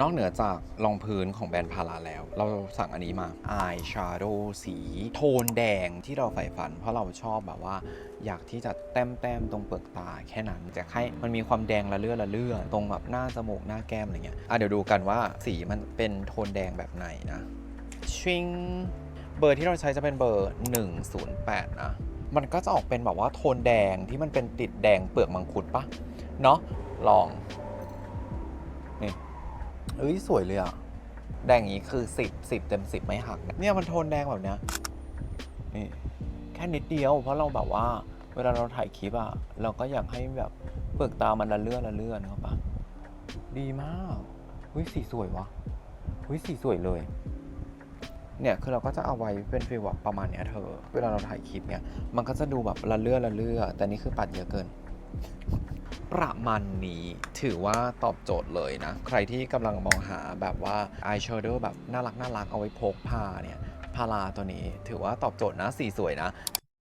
นอกเหนือจากรองพื้นของแบรนด์พาราแล้ว เราสั่งอันนี้มา Eye Shadow สี โทนแดงที่เราใฝ่ฝัน เพราะเราชอบแบบว่า อยากที่จะแต้มแต้มๆตรงเปลือกตาแค่นั้นจะให้มันมีความแดงละเลื่อละเลื่อตรงแบบหน้าจมูกหน้าแก้มอะไรเงี้ยอะเดี๋ยวดูกันว่าสีมันเป็นโทนแดงแบบไหนนะชิงเบอร์ที่เราใช้จะเป็นเบอร์ 108 นะ มันก็จะออกเป็นแบบว่าโทนแดงที่มันเป็นติดแดงเปลือกมังคุดปะเนาะลอง เอ้ย สวยเลยอะแดงอย่างนี้คือ 10 10 เต็ม 10 ไม่หัก เนี่ยมันโทนแดงแบบเนี้ยนี่แค่นิดเดียว เพราะเราแบบว่า เวลาเราถ่ายคลิปอะเราก็อยากให้แบบเปลือกตามันละเลื่อนละเลื่อนเข้าปะดีมากเฮ้ยสีสวยวะเฮ้ยสีสวยเลย เนี่ยคือเราก็จะเอาไว้เป็นฟีลแบบประมาณเนี้ยเธอ เวลาเราถ่ายคลิปเนี่ย มันก็จะดูแบบละเลื่อละเลื่อแต่นี่คือปัดเยอะเกิน ประมาณนี้ถือว่าตอบโจทย์เลยนะ ใครที่กำลังมองหาแบบว่าอายแชโดว์แบบน่ารักน่ารักเอาไว้พกพาเนี่ยพาราตัวนี้ถือว่าตอบโจทย์นะสีสวยนะ